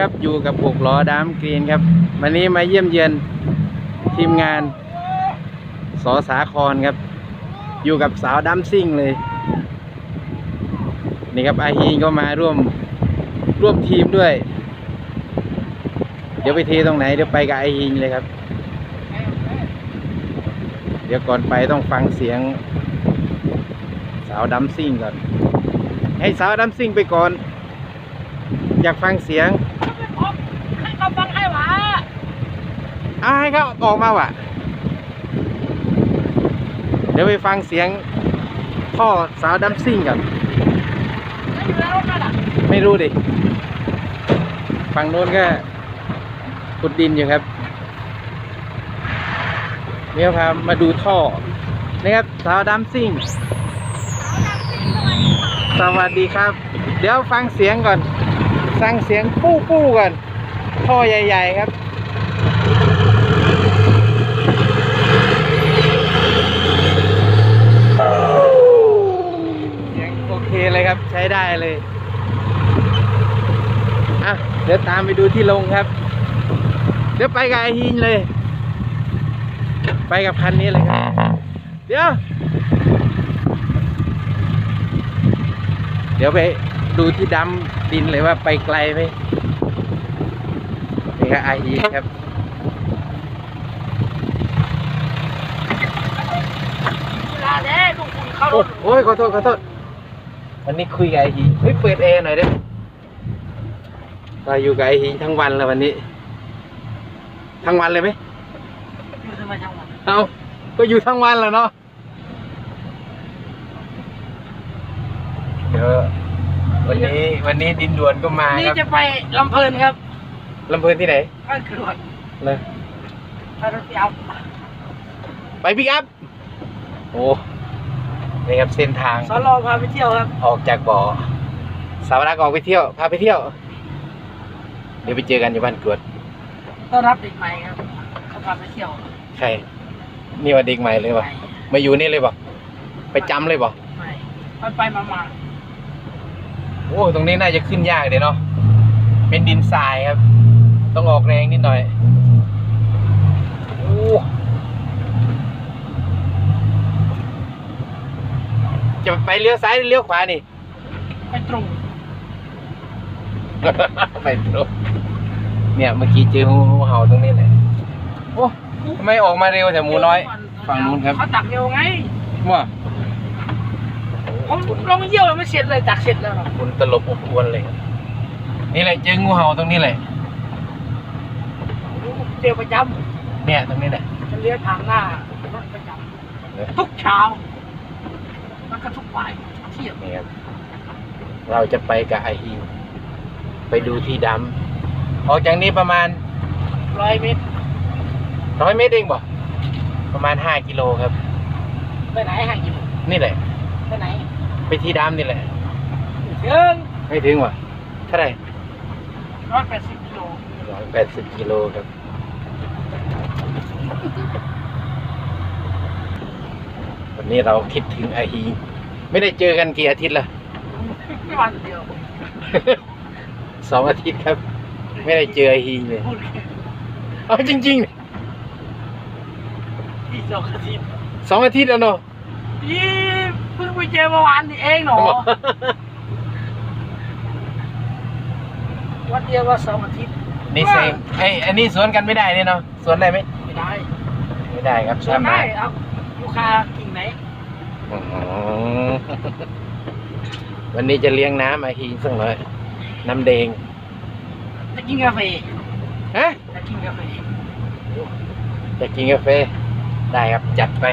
ครับอยู่กับหกล้อดามกรีนครับ วันนี้มาเยี่ยมเยือนทีมงานสอสาครครับ อยู่กับสาวดัมซิ่งเลย นี่ครับอาฮีนก็มาร่วมร่วมทีมด้วย เดี๋ยวไปเทตรงไหนเดี๋ยวไปกับไอฮิงเลยครับ เดี๋ยวก่อนไปต้องฟังเสียง สาวดัมซิ่งก่อน ให้สาวดัมซิ่งไปก่อน อยากฟังเสียง ให้เขาฟังให้หวา อ้าให้เขาออกมาว่ะ เดี๋ยวไปฟังเสียงพ่อสาวดัมซิ่งก่อนไม่อยู่แล้วนั่นอะไม่รู้ดิฝั่งโน้นก็ขุดดินอยู่ครับเนี่ยพามาดูท่อนะครับสาวดัมซิ่งสวัสดีครับ เดี๋ยวฟังเสียงก่อน ฟังเสียงปู้ปู้ก่อนท่อใหญ่ ๆ ครับ เสียงโอ เคเลยครับ ใช้ได้เลย อะ เดี๋ยวตามไปดูที่ลงครับ เดี๋ยวไปกับไอฮินเลย ไปกับคันนี้เลยครับ เดี๋ยว เดี๋ยวไปดูที่ดำดินเลยว่าไปไกลไหมนี่ครับไอฮินครับเวลาเด้ลูกคุณเข้ารโอ้ถโอ้ยขอโทษขอโทษ วันนี้คุยกับไอฮีเฮ้ยเปิดแอร์หน่อยได้ไหมเราอยู่กับไอฮีทั้งวันแล้ววันนี้ ทั้งวันเลยไหมอยู่ทำไมทั้งวันเอาก็อยู่ทั้งวันแล้วเนาะเดี๋ยววันนี้วันนี้ดินด่วนก็มานี่ครับจะไปลำเพลินครับลำเพลินที่ไหนบ้านกรวดเลยไปรถเปียวไปปิกอัพโอ้ นี่ครับเส้นทางสอนรอพาไปเที่ยวครับ ออกจากบ่อสาวรักออกไปเที่ยว พาไปเที่ยว เดี๋ยวไปเจอกันอยู่บ้านกรวดต้อนรับเด็กใหม่ครับเขาพาไปเที่ยวใครนี่ว่าเด็กใหม่เลยไปวะมาอยู่นี่เลยบ่ไปจำเลยบ่ไปไปไปมามาโอ้ตรงนี้น่าจะขึ้นยากเดี๋ยวเนาะเป็นดินทรายครับ ต้องออกแรงนิดหน่อยโอ้ จะไปเลี้ยวซ้ายหรือเลี้ยวขวานี่ ไปตรงไปตรงเนี่ยเมื่อกี้เจองูเห่าตรงนี้เลยโอ้ทำไมออกมาเร็วแต่หมูน้อย ฝั่งนู้นครับเขาตักเร็วไงว่าผมลงเยี่ยวยังไม่เสร็จเลยตักเสร็จแล้วเนาะคุณตลบอบอวนเลยครับนี่แหละเจองูเห่าตรงนี้เลยเจอประจเนี่ยตรงนี้แหละำจะเลี้ยวทางหน้ารถประจำทุกเช้า แล้วก็ทุกบ่ายเที่ยงนี่ครับเราจะไปกับไอฮีไปดูที่ดำออกจากนี้ประมาณร้อยเมตรร้อยเมตรเองบ่ประมาณห้ากิโลครับไปไหนห่างกี่โมงนี่แหละ ไปไหน ไปที่ดำนี่แหละเดินไม่ถึงว่ะเท่าไหร่ร้อยแปดสิบกิโลร้อยแปดสิบกิโลครับ นนี้เราคิดถึงไอฮีไม่ได้เจอกันกี่อาทิตย์ละไม่วันเดียว สองอาทิตย์ครับ ไม่ได้เจอไอฮีเลยพูดแค่เอาจริงๆที่สองอาทิตย์สองอาทิตย์แล้วเนาะยี่เพิ่งไปเจอเมื่อวานนี่เองหนอวันเดียวว่าสองอาทิตย์นี่เซมไออันนี้สวนกันไม่ได้เนี่ยเนาะสวนได้ไหมไม่ได้ ไม่ได้ครับส่วนทำได้เอาลูก ค้ากิ่งไหนอ๋อวันนี้จะเลี้ยงน้ำไอฮีสักหน่อย น้ำแดงจะกินกาแฟฮะจะกินกาแฟจะกินกาแฟ ได้ครับจัดไป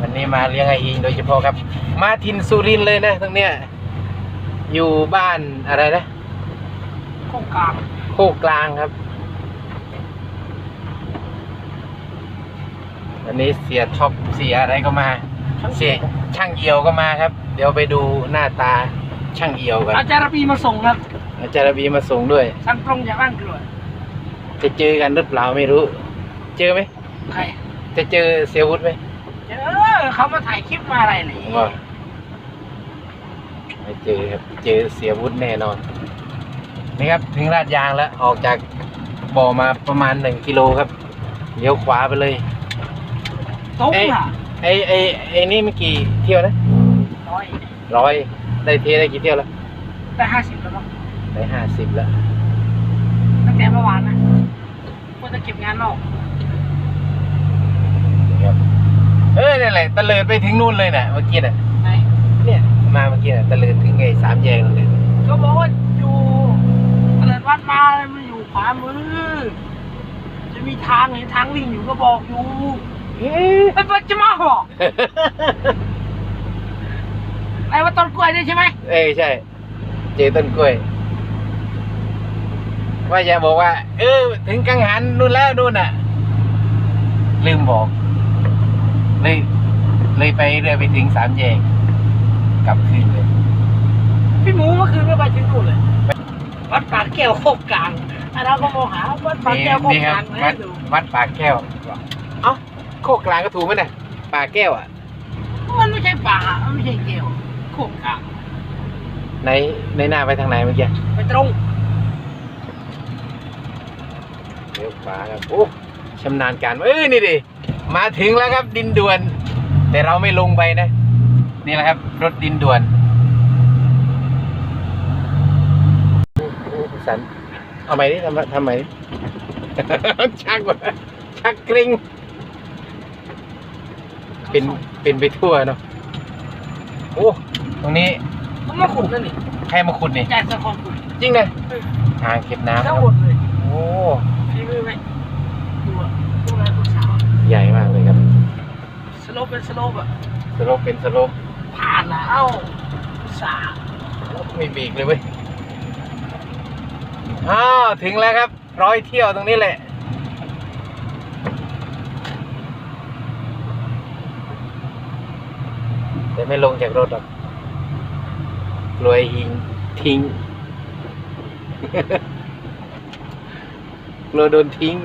วันนี้มาเลี้ยงไอฮีโดยเฉพาะครับ มาทินสุรินทร์เลยนะตรงเนี้ย อยู่บ้านอะไรนะ โครงการโคกกลางครับ วันนี้เสียท็อปเสียอะไรก็มาทั้งเสียช่างเอียวก็มาครับ เดี๋ยวไปดูหน้าตาช่างเอียวกันอาจารย์ปีมาส่งครับ อาจารย์บีมาส่งด้วยสั่งตรงจากบ้านกรวดจะเจอกันหรือเปล่าไม่รู้ เจอไหมใครจะเจอเสียวุฒิไหมเจอเขามาถ่ายคลิปมาอะไรนี่ว่าไม่เจอครับเจอเสียวุฒิแน่นอนนี่ครับถึงลาดยางแล้วออกจากบ่อมาประมาณหนึ่งกิโลครับเลี้ยวขวาไปเลย ตรงเอ้ยอะไอ้ไอ้ไอ้นี่เมื่อกี่เที่ยวนะร้อยร้อยได้เทได้กี่เที่ยวแล้วได้ห้าสิบแล้วมั้งได้ห้าสิบแล้วตั้งแต่เมื่อวานนะว่าจะเก็บงานนอกนี่ครับเออนั่นแหละตะเลิดไปถึงนู่นเลยน่ะเมื่อกี้น่ะไหนเนี่ยมาเมื่อกี้น่ะตะเลิดถึงไอ้สามแยกนั่นเลยก็บอกว่าอยู่เตลิดวัดมามันอยู่ขวามือจะมีทางเห็นทางวิ่งอยู่ก็บอกอยู่ เอ๊ะไอ้ปัจจุบันบอกไอ้ว่าต้นกล้วยนี่ใช่ไหมเอ้ยใช่ เจอต้นกล้วย ว่าจะบอกว่า เออ ถึงกังหันนู่นแล้วนู่นน่ะ ลืมบอก เลยเลยไปเรื่อยไปถึงสามแยกกลับคืนเลย พี่หมูเมื่อคืนก็ไปถึงนู่นเลย วัดปากแก้วโคกกลางไอ้เราก็มองหาวัดปากนี่แก้วโคกนี่คกรัลาบงวัให้ดดูวัดปากแก้ว เอ้า โคกกลางก็ถูกไหมน่ะปากแก้วอะ มันไม่ใช่ป่ามันไม่ใช่แก้วโคกกลางในในหน้าไปทางไหนเมื่อกี้ไปตรงเลี้ยวขวาครับโอ้ชำนาญการเออนี่ดิมาถึงแล้วครับดินด่วน แต่เราไม่ลงไปนะ นี่แหละครับ รถดินด่วนโอ้โหสันเอาใหม่ดิทำทำใหม่ดิชักว่ะชักเกร็ง เป็นเป็นไปทั่วเนาะโอ้ตรงนี้ต้องมาขุดนั่นนี่ใครมาขุดนี่จ่ายสะคอนขุดจริงนะอ่างเก็บน้ำคทั้รังบหมดเลยโอ้ฝีมือไหมดูอะดูแลลูกสาวใหญ่มากเลยครับสโลปเป็นสโลปอะสโลปเป็นสโลปผ่านนะเอ้าสาวไม่เบรกเลยเว้ยอ้าวถึงแล้วครับ ร้อยเที่ยวตรงนี้แหละ แต่ไม่ลงจากรถหรอกกลวไอ้หิงทิ้งกลัวโดนทิ้ง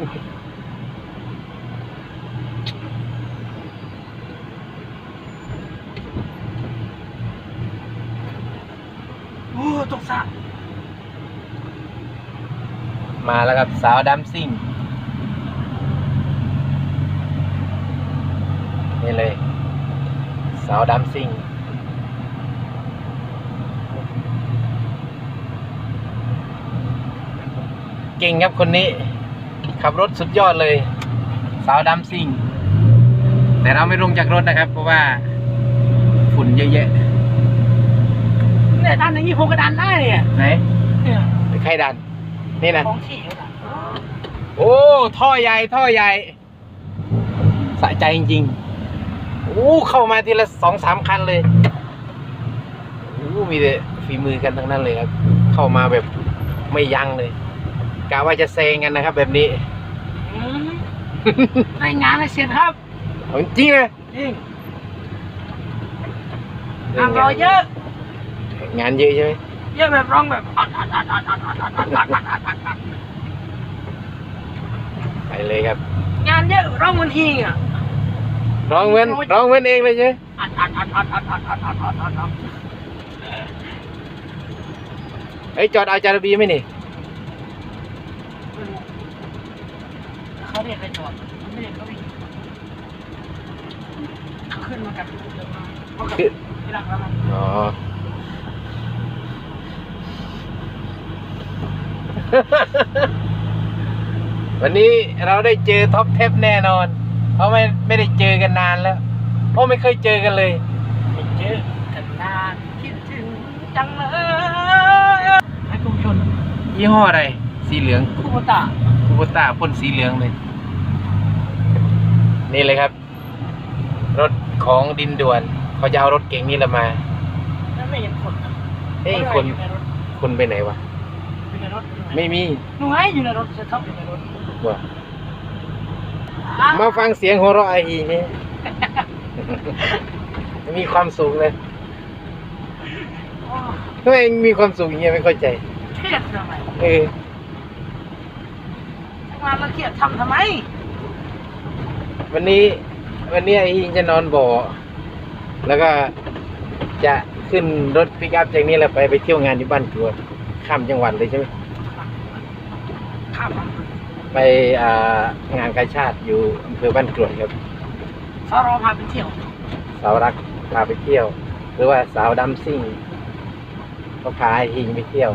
โอ้ตกสะมาแล้วครับสาวดัมซิ่ง นี่เลย สาวดัมซิ่งเก่งครับคนนี้ ขับรถสุดยอดเลย สาวดัมซิ่ง แต่เราไม่ลงจากรถนะครับ เพราะว่าฝุ่นเยอะแยะเนี่ยดันอย่างนี้ผมก็ดันได้เนี่ยไหนเนี่ยใครดัน นี่นะของที่อยู่น่ะโอ้ ท่อใหญ่ ท่อใหญ่ สะใจจริงๆโอู้เข้ามาทีละสองสามคันเลยอู้มีแต่ฝีมือกันทั้งนั้นเลยครับ เข้ามาแบบไม่ยั้งเลยกะว่าจะเซงกันนะครับ แบบนี้รายงานให้เสร็จครับจริงนะจริงงานรอเยอะ งานเยอะใช่ไหมเยอะแบบร้องแบบไปเลยครับ งานเยอะร้องบนทีอะ ร้องเหมือนร้องเหมือนเองเลยใช่ไหมอัดอัดอัดอัดอัดอัดอัดอัดอัดอัดอัดเอ้ยจอดเอาจารบีไหมนี่ไม่รู้เขาเรียกให้จอดไม่เรียกเขาวิ่งขึ้นมากับเดี๋ยวมาเขากับที่หลังแล้วมันอ๋อวันนี้เราได้เจอท็อปเทปแน่นอน เพราะไม่ไม่ได้เจอกันนานแล้วเพราะไม่เคยเจอกันเลยไม่เจอกันนานคิดถึงจังเลยให้คุณผู้ชมยี่ห้ออะไร สีเหลืองคูโบตาคูโบต้าพ่นสีเหลืองเลย นี่เลยครับ รถของดินด่วน เขาจะเอารถเก่งนี่ละมาแล้วไม่เห็นคนนะเฮ้ยคนอยู่ในรถคนไปไหนวะอยู่ในรถอยู่ในรถไม่มีหนูไงอยู่ในรถจะท็อปอยู่ในรถว่ะ มาฟังเสียงหัวเราะไอ้อีนี่ มีความสุขเลยทำไมมีความสุขอย่างเงี้ยไม่เข้าใจ เครียดทำไมเออทำงานแล้วเครียดทำทำไม วันนี้ วันนี้ไอ้อิงจะนอนบ่อ แล้วก็จะขึ้นรถปิกอัพจากนี้แล้วไปไปเที่ยวงานที่บ้านกรวดข้ามจังหวัดเลยใช่ไหมใข้ามมา ไปอ่างานกาชาติอยู่อำเภอบ้านกรวดครับสรอพาไปเที่ยวสาวรักพาไปเที่ยว หรือว่าสาวดำซิ่งก็พาไอ้หิงไปเที่ยว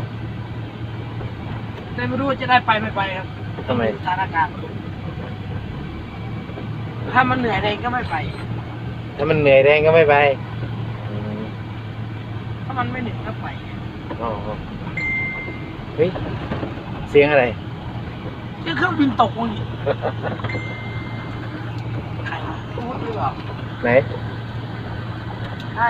แต่ไม่รู้ว่าจะได้ไปไม่ไปครับทำไม สถานการณ์ถ้ามันเหนื่อยเองก็ไม่ไป ถ้ามันเหนื่อยแรงก็ไม่ไปอืมถ้ามันไม่เหนื่อยก็ไป อ๋อเฮ้ยเสียงอะไร เรื่องเครื่องบินตกวะนี่ใครพูดหรือเปล่าไหน ใช่